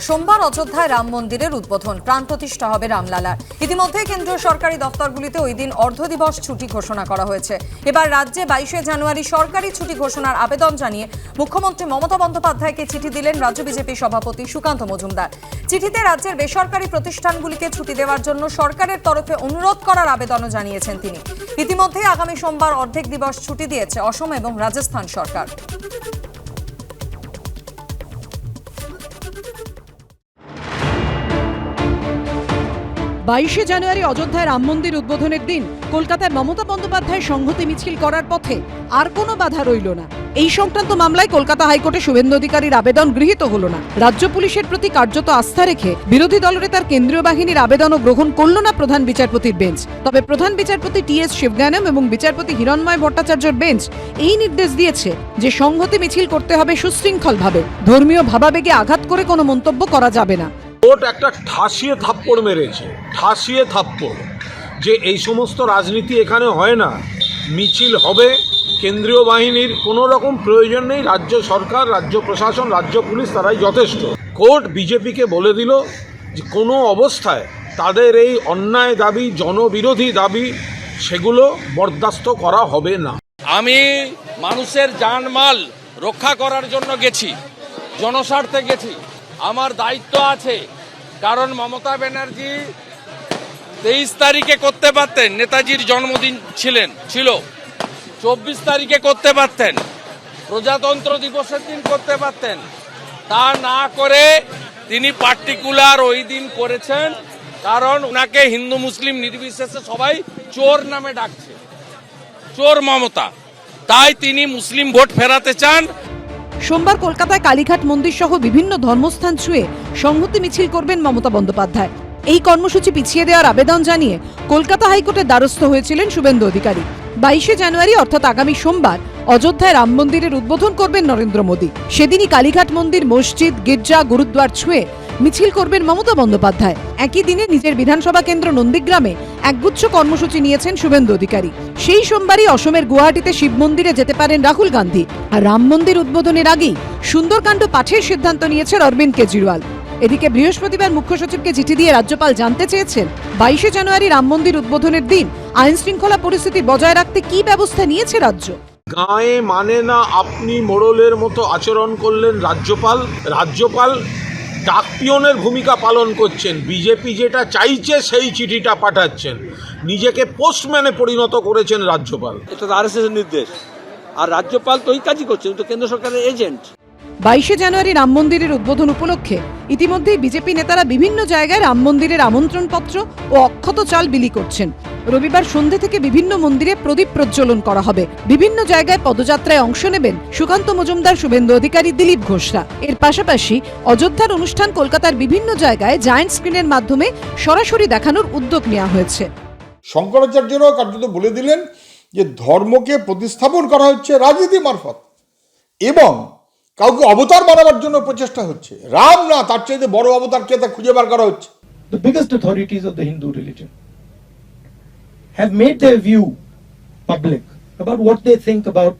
সোমবার অযোধ্যায় রাম মন্দিরের উদ্বোধন। প্রাণ প্রতিষ্ঠা হবে রামলালার। ইতিমধ্যে কেন্দ্রীয় সরকারি দফতরগুলিতে ওই দিন অর্ধ দিবস ছুটি ঘোষণা করা হয়েছে। এবার রাজ্যে বাইশে জানুয়ারি সরকারি ছুটি ঘোষণার আবেদন জানিয়ে মুখ্যমন্ত্রী মমতা বন্দ্যোপাধ্যায়কে চিঠি দিলেন রাজ্য বিজেপি সভাপতি সুকান্ত মজুমদার। চিঠিতে রাজ্যের বেসরকারি প্রতিষ্ঠানগুলিকে ছুটি দেওয়ার জন্য সরকারের তরফে অনুরোধ করার আবেদনও জানিয়েছেন তিনি। ইতিমধ্যে আগামী সোমবার অর্ধেক দিবস ছুটি দিয়েছে অসম এবং রাজস্থান সরকার। বাইশে জানুয়ারি অযোধ্যায় রাম মন্দির উদ্বোধনের দিন, কলকাতায় মমতা বন্দ্যোপাধ্যায় সংহতি মিছিল করার পথে আর কোনো বাধা রইল না। এই সংক্রান্ত মামলায় কলকাতা হাইকোর্টে শুভেন্দু অধিকারীর আবেদন গৃহীত হল না। রাজ্য পুলিশের প্রতি কার্যত আস্থা রেখে বিরোধী দলনেতার কেন্দ্রীয় বাহিনীর আবেদনও গ্রহণ করল না প্রধান বিচারপতির বেঞ্চ। তবে প্রধান বিচারপতি টি এস শিবজ্ঞানম এবং বিচারপতি হিরণময় ভট্টাচার্যের বেঞ্চ এই নির্দেশ দিয়েছে যে সংহতি মিছিল করতে হবে সুশৃঙ্খলভাবে। ধর্মীয় ভাবাবেগে আঘাত করে কোনো মন্তব্য করা যাবে না। কোর্ট একটা ঠাসিয়ে থাপ্পড় মেরেছে, ঠাসিয়ে থাপ্পড়। যে এই সমস্ত রাজনীতি এখানে হয় না, মিছিল হবে, কেন্দ্রীয় বাহিনীর কোনো রকম প্রয়োজন নেই, রাজ্য সরকার, রাজ্য প্রশাসন, রাজ্য পুলিশ তারাই যথেষ্ট। কোর্ট বিজেপিকে বলে দিল যে কোনো অবস্থায় তাদের এই অন্যায় দাবি, জনবিরোধী দাবি, সেগুলো বরদাস্ত করা হবে না। আমি মানুষের জানমাল রক্ষা করার জন্য গেছি, জনস্বার্থে গেছি। আমার দায়িত্ব আছে কারণ মমতা ব্যানার্জি তেইশ তারিখে করতে পারতেন, নেতাজির জন্মদিন ছিলেন, ছিল। চব্বিশ তারিখে করতে পারতেন, প্রজাতন্ত্র দিবসের দিন করতে পারতেন। তা না করে তিনি পার্টিকুলার ওই দিন করেছেন, কারণ ওনাকে হিন্দু মুসলিম নির্বিশেষে সবাই চোর নামে ডাকছে। চোর মমতা। তাই তিনি মুসলিম ভোট ফেরাতে চান সোমবার কলকাতায় কালীঘাট মন্দির সহ বিভিন্ন ধর্মস্থান ছুঁয়ে সংহতি মিছিল করবেন মমতা বন্দ্যোপাধ্যায়। এই কর্মসূচি পিছিয়ে দেওয়ার আবেদন জানিয়ে কলকাতা হাইকোর্টের দ্বারস্থ হয়েছিলেন শুভেন্দু অধিকারী। বাইশে জানুয়ারি, অর্থাৎ আগামী সোমবার, অযোধ্যায় রাম মন্দিরের উদ্বোধন করবেন নরেন্দ্র মোদী। সেদিনই কালীঘাট মন্দির, মসজিদ, গির্জা, গুরুদ্বার ছুঁয়ে মিছিল করবেন মমতা বন্দ্যোপাধ্যায়। একই দিনে নিজের বিধানসভা কেন্দ্র নন্দীগ্রামে একগুচ্ছ কর্মসূচি নিয়েছেন শুভেন্দু অধিকারী। সেই সোমবারই অসমের গুয়াহাটিতে শিব মন্দিরে যেতে পারেন রাহুল গান্ধী। আর রাম মন্দির উদ্বোধনের আগেই সুন্দরকাণ্ড পাঠের সিদ্ধান্ত নিয়েছেন অরবিন্দ কেজরিওয়াল। এদিকে বৃহস্পতিবার মুখ্য সচিবকে চিঠি দিয়ে রাজ্যপাল জানতে চেয়েছেন, বাইশে জানুয়ারি রাম মন্দির উদ্বোধনের দিন আইন শৃঙ্খলা পরিস্থিতি বজায় রাখতে কি ব্যবস্থা নিয়েছে রাজ্য? গায়ে মানে না আপনি মোড়লের মতো আচরণ করলেন রাজ্যপাল। রাজ্যপাল ডাকপিয়নের ভূমিকা পালন করছেন। বিজেপি যেটা চাইছে, সেই চিঠিটা পাঠাচ্ছেন। নিজেকে পোস্টম্যানে পরিণত করেছেন রাজ্যপাল। এটা তো এর নির্দেশ। আর রাজ্যপাল তো ওই কাজই করছেন তো কেন্দ্র সরকারের এজেন্ট। বাইশে জানুয়ারি রাম মন্দিরের উদ্বোধন উপলক্ষে ইতিমধ্যেই বিজেপি নেতারা বিভিন্ন জায়গায় রাম মন্দিরের আমন্ত্রণ পত্র ও অক্ষত চাল বিলি করছেন। রবিবার সন্ধে থেকে বিভিন্ন মন্দিরে প্রদীপ প্রজ্বলন করা হবে। বিভিন্ন জায়গায় পদযাত্রায় অংশ নেবেন সুকান্ত মজুমদার, শুভেন্দু অধিকারী, দিলীপ ঘোষরা। এর পাশাপাশি অযোধ্যার অনুষ্ঠান কলকাতার বিভিন্ন জায়গায় জায়ান্ট স্ক্রিনের মাধ্যমে সরাসরি দেখানোর উদ্যোগ নেওয়া হয়েছে। শঙ্করাচার্যরাও কার্যত বলে দিলেন যে ধর্মকে প্রতিস্থাপন করা হচ্ছে রাজনীতি মারফত এবং কাউকে অবতার বানাবার জন্য প্রচেষ্টা হচ্ছে রাম না তার চাইতে বড় অবতার কে তা খুঁজে বার করা হচ্ছে the biggest authorities of the Hindu religion have made their view public about what they think about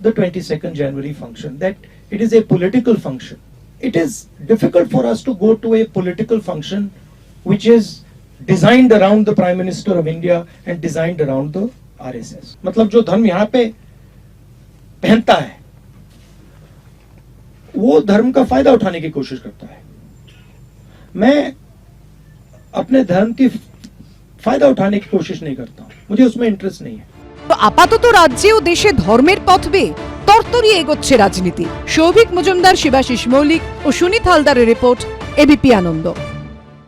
the 22nd January function, that it is a political function. It is difficult for us to go to a political function which is designed around the Prime Minister of India and designed around the RSS. मतलब जो धर्म यहाँ पे पहनता है वो धर्म का फायदा उठाने की कोशिश करता है मैं अपने धर्म की फायदा उठाने की कोशिश नहीं करता हूं मुझे उसमें इंटरेस्ट नहीं है তো আপাতত রাজ্যে ও দেশে ধর্মের পথ বেয়ে তরতরিয়ে এগোচ্ছে রাজনীতি সৌভিক মজুমদার শিবাশিস মৌলিক ও সুনীত হালদারের রিপোর্ট এবিপি আনন্দ